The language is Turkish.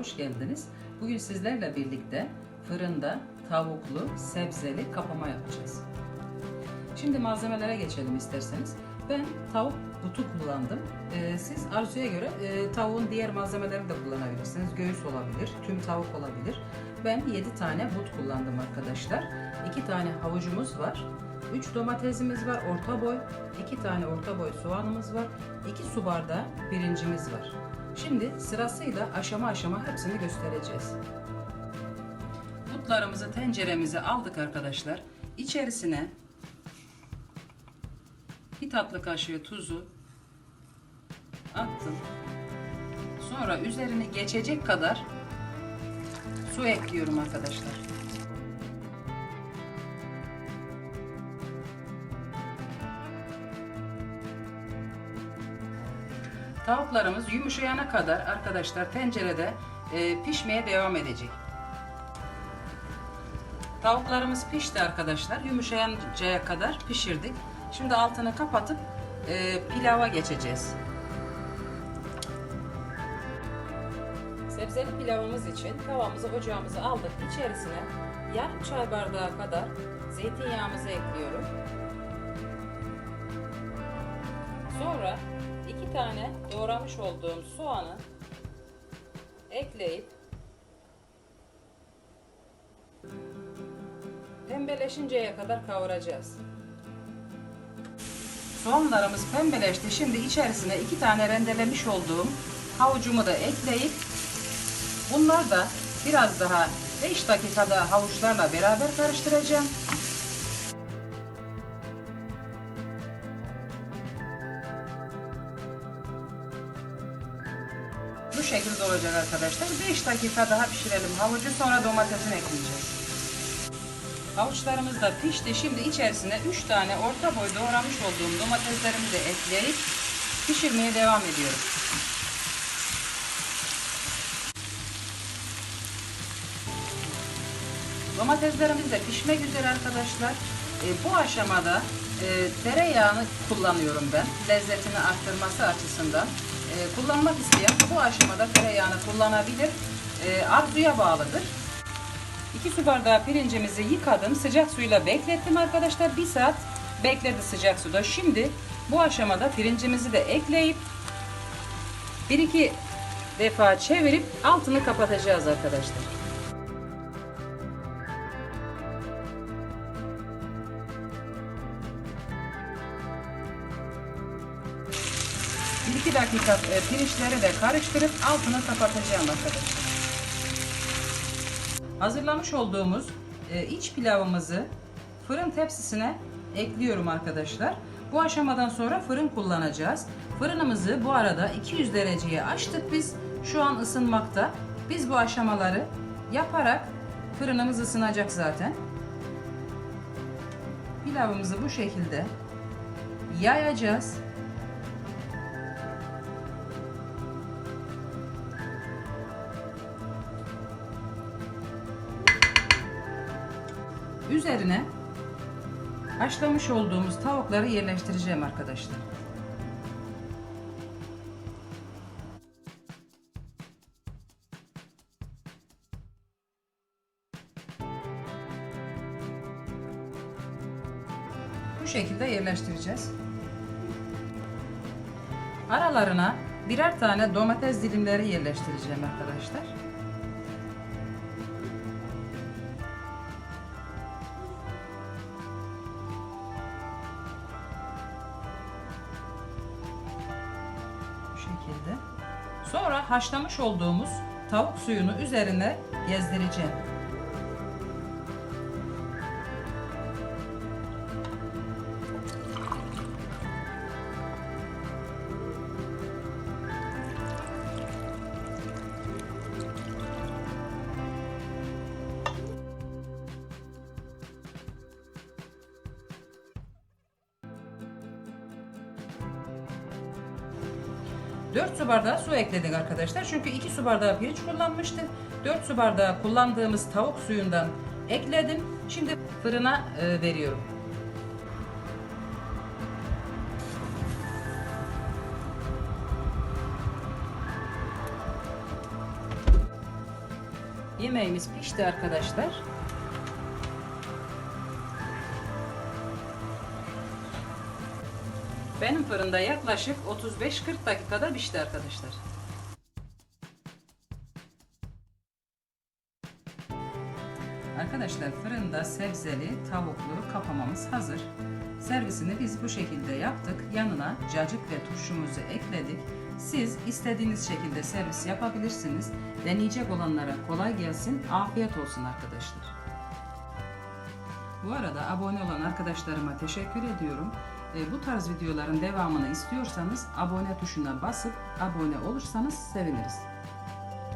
Hoş geldiniz. Bugün sizlerle birlikte fırında tavuklu, sebzeli kapama yapacağız. Şimdi malzemelere geçelim isterseniz. Ben tavuk butu kullandım. Ee, siz arzuya göre e, tavuğun diğer malzemelerini de kullanabilirsiniz. Göğüs olabilir, tüm tavuk olabilir. Ben 7 tane but kullandım arkadaşlar. 2 tane havucumuz var. 3 domatesimiz var orta boy. 2 tane orta boy soğanımız var. 2 su bardağı pirincimiz var. Şimdi sırasıyla aşama aşama hepsini göstereceğiz. Butlarımızı tenceremize aldık arkadaşlar. İçerisine bir tatlı kaşığı tuzu attım. Sonra üzerini geçecek kadar su ekliyorum arkadaşlar. Tavuklarımız yumuşayana kadar arkadaşlar tencerede e, pişmeye devam edecek. Tavuklarımız pişti arkadaşlar. Yumuşayıncaya kadar pişirdik. Şimdi altını kapatıp e, pilava geçeceğiz. Sebzeli pilavımız için tavamızı ocağımıza aldık. İçerisine yarım çay bardağı kadar zeytinyağımızı ekliyorum. Tane doğramış olduğum soğanı ekleyip pembeleşinceye kadar kavuracağız. Soğanlarımız pembeleşti. Şimdi içerisine iki tane rendelemiş olduğum havucumu da ekleyip bunlar da biraz daha 5 dakikada havuçlarla beraber karıştıracağım. Bu şekilde olacak arkadaşlar. 5 dakika daha pişirelim havucu sonra domatesini ekleyeceğiz. Havuçlarımız da pişti. Şimdi içerisine 3 tane orta boy doğramış olduğum domateslerimi de ekleyip pişirmeye devam ediyorum. Domateslerimiz de pişmek üzere arkadaşlar. E, bu aşamada e, tereyağını kullanıyorum ben. Lezzetini arttırması açısından. E, kullanmak isteyen bu aşamada tereyağını kullanabilir. E, arzuya bağlıdır. 2 su bardağı pirincimizi yıkadım. Sıcak suyla beklettim arkadaşlar. 1 saat bekledi sıcak suda. Şimdi bu aşamada pirincimizi de ekleyip 1-2 defa çevirip altını kapatacağız arkadaşlar. 1-2 dakika e, pirinçleri de karıştırıp altını kapatacağım arkadaşlar. Hazırlamış olduğumuz e, iç pilavımızı fırın tepsisine ekliyorum arkadaşlar. Bu aşamadan sonra fırın kullanacağız. Fırınımızı bu arada 200 dereceye açtık biz. Şu an ısınmakta. Biz bu aşamaları yaparak fırınımız ısınacak zaten. Pilavımızı bu şekilde yayacağız. Üzerine haşlamış olduğumuz tavukları yerleştireceğim arkadaşlar. Bu şekilde yerleştireceğiz. Aralarına birer tane domates dilimleri yerleştireceğim arkadaşlar. Sonra haşlamış olduğumuz tavuk suyunu üzerine gezdireceğim. Dört su bardağı su ekledik arkadaşlar. Çünkü 2 su bardağı pirinç kullanmıştık. 4 su bardağı kullandığımız tavuk suyundan ekledim. Şimdi fırına e, veriyorum. Yemeğimiz pişti arkadaşlar. Benim fırında yaklaşık 35-40 dakikada pişti arkadaşlar. Arkadaşlar fırında sebzeli tavuklu kapamamız hazır. Servisini biz bu şekilde yaptık. Yanına cacık ve turşumuzu ekledik. Siz istediğiniz şekilde servis yapabilirsiniz. Deneyecek olanlara kolay gelsin. Afiyet olsun arkadaşlar. Bu arada abone olan arkadaşlarıma teşekkür ediyorum. E, Bu tarz videoların devamını istiyorsanız abone tuşuna basıp abone olursanız seviniriz.